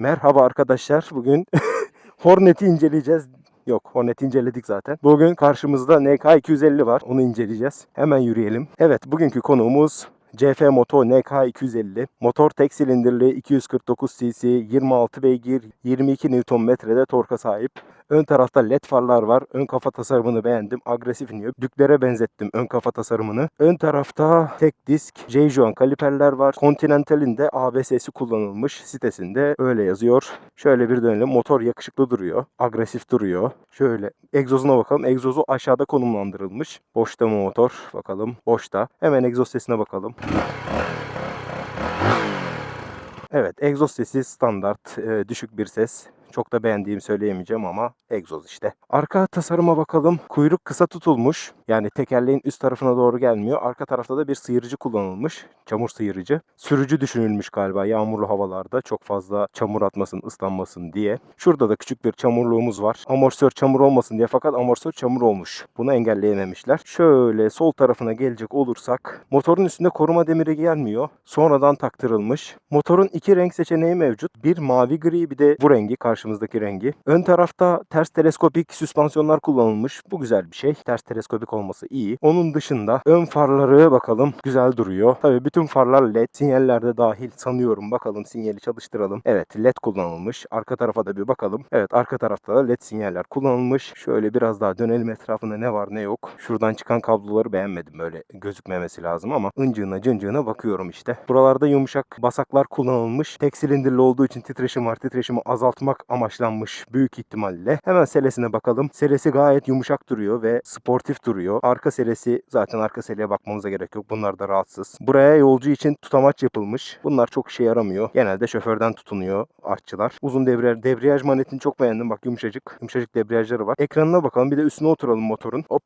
Merhaba arkadaşlar. Bugün Hornet'i inceleyeceğiz. Yok Hornet'i inceledik zaten. Bugün karşımızda NK250 var. Onu inceleyeceğiz. Hemen yürüyelim. Evet bugünkü konuğumuz CF Moto NK250. Motor tek silindirli 249 cc, 26 beygir, 22 Nm'de torka sahip. Ön tarafta led farlar var. Ön kafa tasarımını beğendim. Agresif iniyor. Düklere benzettim ön kafa tasarımını. Ön tarafta tek disk Jeijuan kaliperler var. Continental'in de ABS'si kullanılmış. Sitesinde öyle yazıyor. Şöyle bir dönelim. Motor yakışıklı duruyor. Agresif duruyor. Şöyle egzozuna bakalım. Egzozu aşağıda konumlandırılmış. Boşta mı motor? Bakalım. Boşta. Hemen egzoz sesine bakalım. Evet, egzoz sesi standart, e, düşük bir ses. Çok da beğendiğimi söyleyemeyeceğim ama egzoz işte. Arka tasarıma bakalım. Kuyruk kısa tutulmuş. Yani tekerleğin üst tarafına doğru gelmiyor. Arka tarafta da bir sıyırıcı kullanılmış. Çamur sıyırıcı. Sürücü düşünülmüş galiba yağmurlu havalarda çok fazla çamur atmasın, ıslanmasın diye. Şurada da küçük bir çamurluğumuz var. Amortisör çamur olmasın diye fakat amortisör çamur olmuş. Bunu engelleyememişler. Şöyle sol tarafına gelecek olursak motorun üstünde koruma demiri gelmiyor. Sonradan taktırılmış. Motorun iki renk seçeneği mevcut. Bir mavi gri bir de bu rengi karşımızdaki rengi. Ön tarafta ters teleskopik süspansiyonlar kullanılmış. Bu güzel bir şey. Ters teleskopik olması iyi. Onun dışında ön farları bakalım güzel duruyor. Tabii bütün farlar led. Sinyaller de dahil sanıyorum. Bakalım sinyali çalıştıralım. Evet led kullanılmış. Arka tarafa da bir bakalım. Evet arka tarafta da led sinyaller kullanılmış. Şöyle biraz daha dönelim etrafında ne var ne yok. Şuradan çıkan kabloları beğenmedim. Böyle gözükmemesi lazım ama ıncığına cıncığına bakıyorum işte. Buralarda yumuşak basaklar kullanılmış. Tek silindirli olduğu için titreşim var. Titreşimi azaltmak amaçlanmış büyük ihtimalle. Hemen selesine bakalım. Selesi gayet yumuşak duruyor ve sportif duruyor. Arka selesi zaten arka seleye bakmamıza gerek yok. Bunlar da rahatsız. Buraya yolcu için tutamaç yapılmış. Bunlar çok işe yaramıyor. Genelde şoförden tutunuyor artçılar. Uzun debriyaj, debriyaj manetini çok beğendim. Bak yumuşacık. Yumuşacık debriyajları var. Ekranına bakalım. Bir de üstüne oturalım motorun. Hop.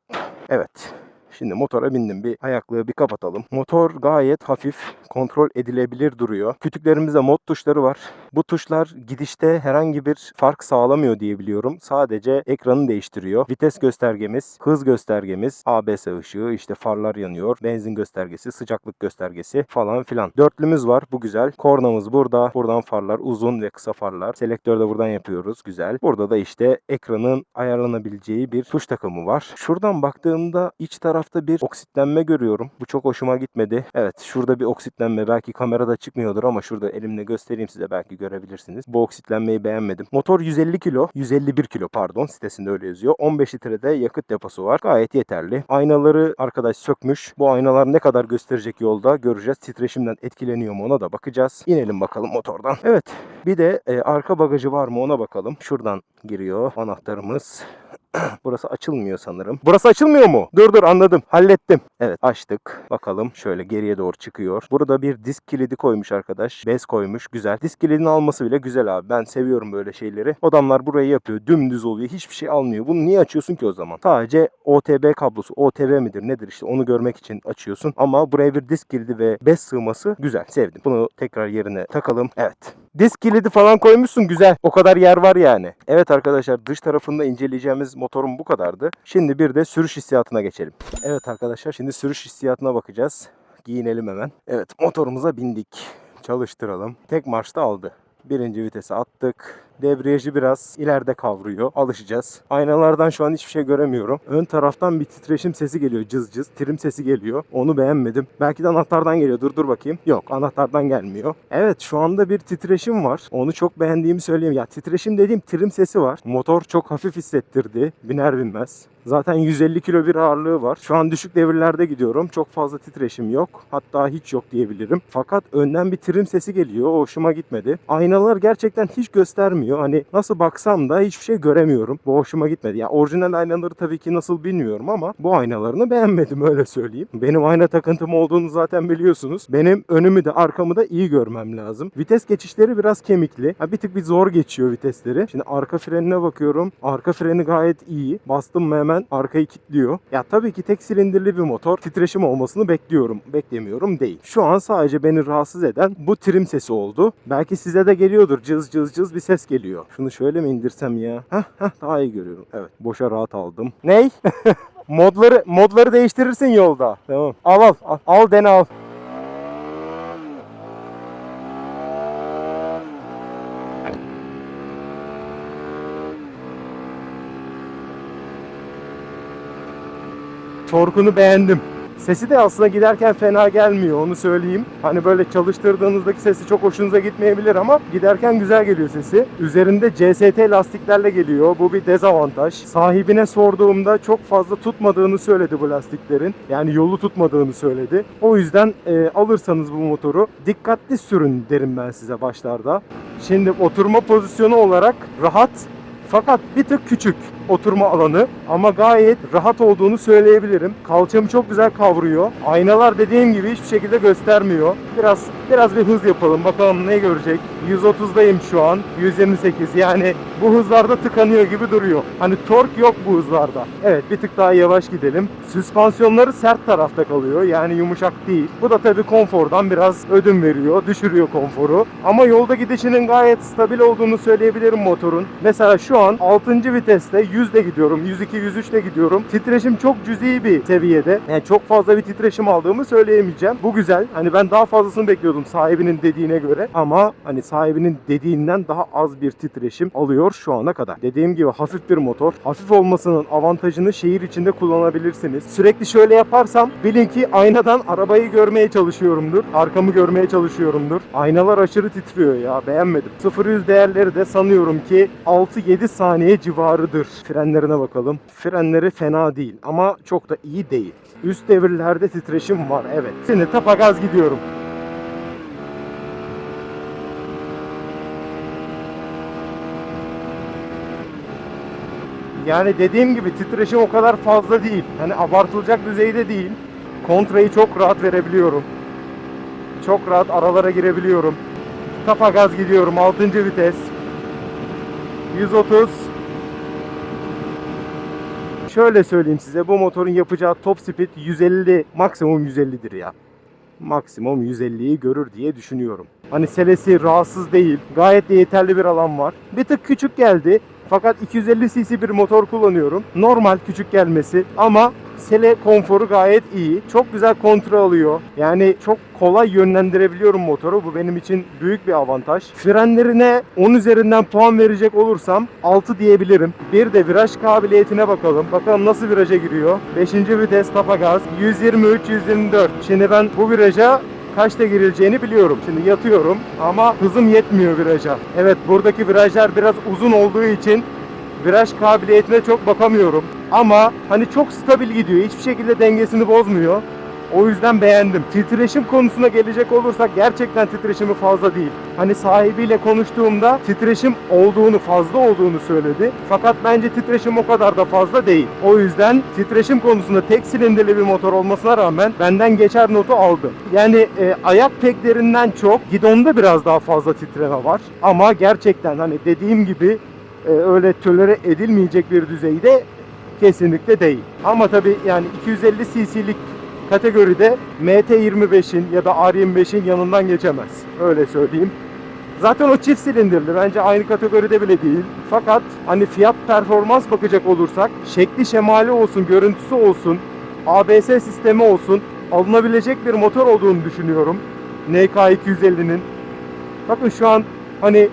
Evet. Şimdi motora bindim. Bir ayaklığı bir kapatalım. Motor gayet hafif, kontrol edilebilir duruyor. Kütüklerimizde mod tuşları var. Bu tuşlar gidişte herhangi bir fark sağlamıyor diye biliyorum. Sadece ekranı değiştiriyor. Vites göstergemiz, hız göstergemiz, ABS ışığı, işte farlar yanıyor, benzin göstergesi, sıcaklık göstergesi falan filan. Dörtlümüz var. Bu güzel. Kornamız burada. Buradan farlar, uzun ve kısa farlar. Selektör de buradan yapıyoruz. Güzel. Burada da işte ekranın ayarlanabileceği bir tuş takımı var. Şuradan baktığımda iç tarafta bir oksitlenme görüyorum. Bu çok hoşuma gitmedi. Evet şurada bir oksitlenme. Belki kamerada çıkmıyordur ama şurada elimle göstereyim size belki görebilirsiniz. Bu oksitlenmeyi beğenmedim. Motor 150 kilo. 151 kilo pardon sitesinde öyle yazıyor. 15 litrede yakıt deposu var. Gayet yeterli. Aynaları arkadaş sökmüş. Bu aynalar ne kadar gösterecek yolda göreceğiz. Titreşimden etkileniyor mu ona da bakacağız. İnelim bakalım motordan. Evet bir de e, arka bagajı var mı ona bakalım. Şuradan giriyor anahtarımız. Burası açılmıyor sanırım. Burası açılmıyor mu? Dur dur anladım. Hallettim. Evet açtık. Bakalım şöyle geriye doğru çıkıyor. Burada bir disk kilidi koymuş arkadaş. Bez koymuş. Güzel. Disk kilidini alması bile güzel abi. Ben seviyorum böyle şeyleri. Adamlar burayı yapıyor. Dümdüz oluyor. Hiçbir şey almıyor. Bunu niye açıyorsun ki o zaman? Sadece OTB kablosu. OTB midir nedir işte onu görmek için açıyorsun. Ama buraya bir disk kilidi ve bez sığması güzel. Sevdim. Bunu tekrar yerine takalım. Evet. Disk kilidi falan koymuşsun güzel. O kadar yer var yani. Evet arkadaşlar dış tarafında inceleyeceğimiz motorun bu kadardı. Şimdi bir de sürüş hissiyatına geçelim. Evet arkadaşlar şimdi sürüş hissiyatına bakacağız. Giyinelim hemen. Evet motorumuza bindik. Çalıştıralım. Tek marşta aldı. Birinci vitese attık. Debriyajı biraz ileride kavruyor. Alışacağız. Aynalardan şu an hiçbir şey göremiyorum. Ön taraftan bir titreşim sesi geliyor cız cız. Trim sesi geliyor. Onu beğenmedim. Belki de anahtardan geliyor. Dur dur bakayım. Yok anahtardan gelmiyor. Evet şu anda bir titreşim var. Onu çok beğendiğimi söyleyeyim. Ya titreşim dediğim trim sesi var. Motor çok hafif hissettirdi. Biner binmez. Zaten 150 kilo bir ağırlığı var. Şu an düşük devirlerde gidiyorum. Çok fazla titreşim yok. Hatta hiç yok diyebilirim. Fakat önden bir trim sesi geliyor. O hoşuma gitmedi. Aynalar gerçekten hiç göstermiyor. Hani nasıl baksam da hiçbir şey göremiyorum. Bu hoşuma gitmedi. Ya orijinal aynaları tabii ki nasıl bilmiyorum ama bu aynalarını beğenmedim öyle söyleyeyim. Benim ayna takıntım olduğunu zaten biliyorsunuz. Benim önümü de arkamı da iyi görmem lazım. Vites geçişleri biraz kemikli. Ha, bir tık bir zor geçiyor vitesleri. Şimdi arka frenine bakıyorum. Arka freni gayet iyi. Bastım mı hemen arkayı kilitliyor. Ya tabii ki tek silindirli bir motor. Titreşim olmasını bekliyorum. Beklemiyorum değil. Şu an sadece beni rahatsız eden bu trim sesi oldu. Belki size de geliyordur. Cız cız cız bir ses geliyor. Şunu şöyle mi indirsem ya? Hah hah daha iyi görüyorum. Evet boşa rahat aldım. Ney? modları modları değiştirirsin yolda. Tamam. Al al al, al dene al. Torkunu beğendim. Sesi de aslında giderken fena gelmiyor onu söyleyeyim. Hani böyle çalıştırdığınızdaki sesi çok hoşunuza gitmeyebilir ama giderken güzel geliyor sesi. Üzerinde CST lastiklerle geliyor. Bu bir dezavantaj. Sahibine sorduğumda çok fazla tutmadığını söyledi bu lastiklerin. Yani yolu tutmadığını söyledi. O yüzden e, alırsanız bu motoru dikkatli sürün derim ben size başlarda. Şimdi oturma pozisyonu olarak rahat fakat bir tık küçük oturma alanı ama gayet rahat olduğunu söyleyebilirim. Kalçamı çok güzel kavruyor. Aynalar dediğim gibi hiçbir şekilde göstermiyor. Biraz biraz bir hız yapalım. Bakalım ne görecek. 130'dayım şu an. 128. Yani bu hızlarda tıkanıyor gibi duruyor. Hani tork yok bu hızlarda. Evet bir tık daha yavaş gidelim. Süspansiyonları sert tarafta kalıyor. Yani yumuşak değil. Bu da tabii konfordan biraz ödün veriyor. Düşürüyor konforu. Ama yolda gidişinin gayet stabil olduğunu söyleyebilirim motorun. Mesela şu an 6. viteste 100'de gidiyorum. 102 103'te gidiyorum. Titreşim çok cüzi bir seviyede. Yani çok fazla bir titreşim aldığımı söyleyemeyeceğim. Bu güzel. Hani ben daha fazlasını bekliyordum sahibinin dediğine göre. Ama hani sahibinin dediğinden daha az bir titreşim alıyor şu ana kadar. Dediğim gibi hafif bir motor. Hafif olmasının avantajını şehir içinde kullanabilirsiniz. Sürekli şöyle yaparsam bilin ki aynadan arabayı görmeye çalışıyorumdur. Arkamı görmeye çalışıyorumdur. Aynalar aşırı titriyor ya beğenmedim. 0-100 değerleri de sanıyorum ki 6-7 saniye civarıdır. Frenlerine bakalım. Frenleri fena değil ama çok da iyi değil. Üst devirlerde titreşim var evet. Şimdi tapa gaz gidiyorum. Yani dediğim gibi titreşim o kadar fazla değil. Hani abartılacak düzeyde değil. Kontrayı çok rahat verebiliyorum. Çok rahat aralara girebiliyorum. Tapa gaz gidiyorum 6. vites. 130 Şöyle söyleyeyim size bu motorun yapacağı top speed 150 maksimum 150'dir ya. Maksimum 150'yi görür diye düşünüyorum. Hani selesi rahatsız değil. Gayet de yeterli bir alan var. Bir tık küçük geldi. Fakat 250 cc bir motor kullanıyorum. Normal küçük gelmesi ama sele konforu gayet iyi. Çok güzel kontrol alıyor. Yani çok kolay yönlendirebiliyorum motoru. Bu benim için büyük bir avantaj. Frenlerine 10 üzerinden puan verecek olursam 6 diyebilirim. Bir de viraj kabiliyetine bakalım. Bakalım nasıl viraja giriyor. 5. vites tapa gaz. 123 124. Şimdi ben bu viraja kaçta girileceğini biliyorum. Şimdi yatıyorum ama hızım yetmiyor viraja. Evet buradaki virajlar biraz uzun olduğu için viraj kabiliyetine çok bakamıyorum. Ama hani çok stabil gidiyor. Hiçbir şekilde dengesini bozmuyor. O yüzden beğendim. Titreşim konusuna gelecek olursak gerçekten titreşimi fazla değil. Hani sahibiyle konuştuğumda titreşim olduğunu, fazla olduğunu söyledi. Fakat bence titreşim o kadar da fazla değil. O yüzden titreşim konusunda tek silindirli bir motor olmasına rağmen benden geçer notu aldı. Yani e, ayak peklerinden çok gidonda biraz daha fazla titreme var. Ama gerçekten hani dediğim gibi e, öyle tölere edilmeyecek bir düzeyde kesinlikle değil. Ama tabii yani 250 cc'lik kategoride MT25'in ya da R25'in yanından geçemez. Öyle söyleyeyim. Zaten o çift silindirli. Bence aynı kategoride bile değil. Fakat hani fiyat performans bakacak olursak şekli şemali olsun, görüntüsü olsun, ABS sistemi olsun alınabilecek bir motor olduğunu düşünüyorum. NK250'nin. Bakın şu an hani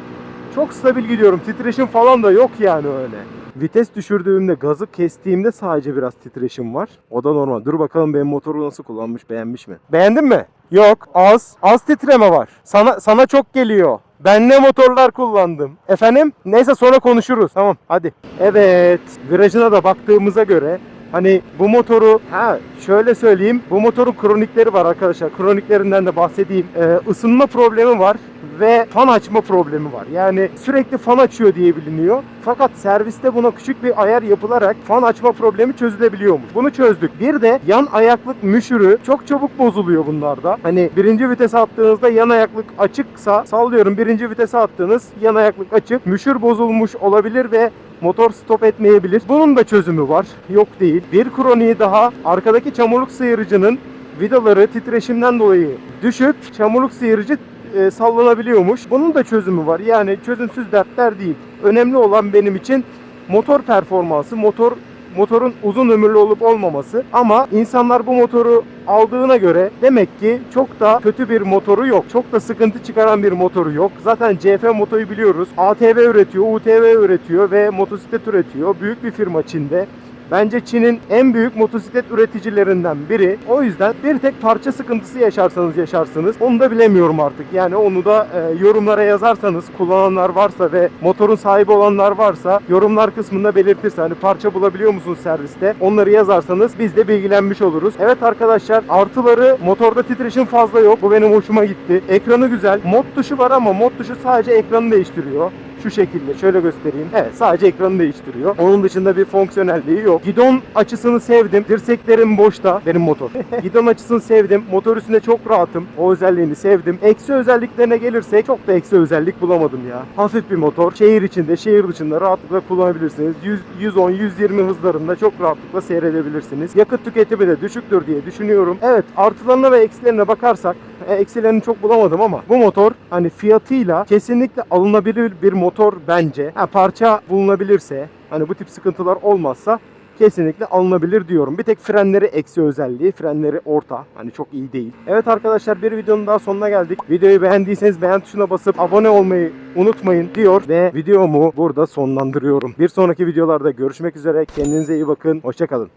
çok stabil gidiyorum. Titreşim falan da yok yani öyle. Vites düşürdüğümde gazı kestiğimde sadece biraz titreşim var. O da normal. Dur bakalım benim motoru nasıl kullanmış, beğenmiş mi? Beğendin mi? Yok. Az. Az titreme var. Sana sana çok geliyor. Ben ne motorlar kullandım? Efendim? Neyse sonra konuşuruz. Tamam hadi. Evet. Virajına da baktığımıza göre Hani bu motoru ha şöyle söyleyeyim bu motorun kronikleri var arkadaşlar kroniklerinden de bahsedeyim ee, ısınma problemi var ve fan açma problemi var yani sürekli fan açıyor diye biliniyor fakat serviste buna küçük bir ayar yapılarak fan açma problemi çözülebiliyormuş bunu çözdük bir de yan ayaklık müşürü çok çabuk bozuluyor bunlarda hani birinci vitese attığınızda yan ayaklık açıksa sallıyorum birinci vitese attığınız yan ayaklık açık müşür bozulmuş olabilir ve motor stop etmeyebilir. Bunun da çözümü var. Yok değil. Bir kroniği daha arkadaki çamurluk sıyırıcının vidaları titreşimden dolayı düşüp çamurluk sıyırıcı e, sallanabiliyormuş. Bunun da çözümü var. Yani çözümsüz dertler değil. Önemli olan benim için motor performansı, motor motorun uzun ömürlü olup olmaması ama insanlar bu motoru aldığına göre demek ki çok da kötü bir motoru yok. Çok da sıkıntı çıkaran bir motoru yok. Zaten CF Moto'yu biliyoruz. ATV üretiyor, UTV üretiyor ve motosiklet üretiyor. Büyük bir firma Çin'de. Bence Çin'in en büyük motosiklet üreticilerinden biri. O yüzden bir tek parça sıkıntısı yaşarsanız yaşarsınız. Onu da bilemiyorum artık. Yani onu da e, yorumlara yazarsanız kullananlar varsa ve motorun sahibi olanlar varsa yorumlar kısmında belirtirse hani parça bulabiliyor musunuz serviste? Onları yazarsanız biz de bilgilenmiş oluruz. Evet arkadaşlar artıları motorda titreşim fazla yok. Bu benim hoşuma gitti. Ekranı güzel. Mod tuşu var ama mod tuşu sadece ekranı değiştiriyor. Şu şekilde şöyle göstereyim. Evet sadece ekranı değiştiriyor. Onun dışında bir fonksiyonelliği yok. Gidon açısını sevdim. Dirseklerim boşta. Benim motor. Gidon açısını sevdim. Motor üstünde çok rahatım. O özelliğini sevdim. Eksi özelliklerine gelirsek çok da eksi özellik bulamadım ya. Hafif bir motor. Şehir içinde, şehir dışında rahatlıkla kullanabilirsiniz. 100, 110-120 hızlarında çok rahatlıkla seyredebilirsiniz. Yakıt tüketimi de düşüktür diye düşünüyorum. Evet artılarına ve eksilerine bakarsak e, eksilerini çok bulamadım ama bu motor hani fiyatıyla kesinlikle alınabilir bir motor bence. Ha, parça bulunabilirse hani bu tip sıkıntılar olmazsa kesinlikle alınabilir diyorum. Bir tek frenleri eksi özelliği. Frenleri orta. Hani çok iyi değil. Evet arkadaşlar bir videonun daha sonuna geldik. Videoyu beğendiyseniz beğen tuşuna basıp abone olmayı unutmayın diyor ve videomu burada sonlandırıyorum. Bir sonraki videolarda görüşmek üzere. Kendinize iyi bakın. Hoşçakalın.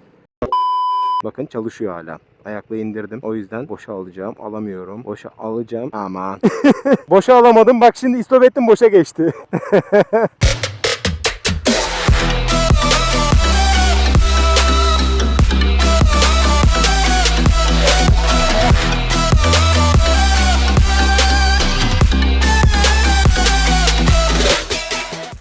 Bakın çalışıyor hala. Ayakla indirdim. O yüzden boşa alacağım. Alamıyorum. Boşa alacağım. Aman. boşa alamadım. Bak şimdi istop ettim boşa geçti.